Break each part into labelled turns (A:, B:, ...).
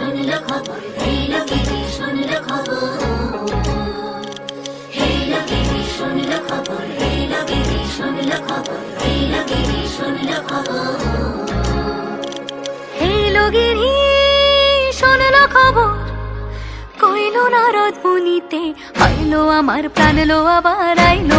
A: শুনলো খবর এইলো টিভি কইলো না মুনিতে আমার প্রাণ লো আবার আইলো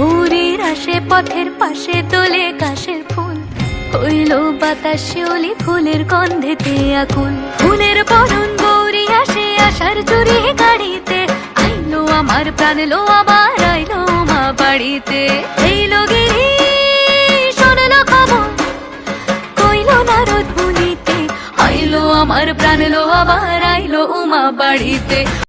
A: ভোরের আসে, পথের পাশে তোলে কাশের ফুল। হইল বাতাস শিউলি ফুলের গন্ধেতে আকুল। ফুলের বরণ গৌরী আসে আসার চুরি গাড়িতে। আইলো আমার প্রাণ, লো আবার আইলো মা বাড়িতে। এইলো কইলো আমার প্রাণ, লো আবার আইলো উমা বাড়িতে।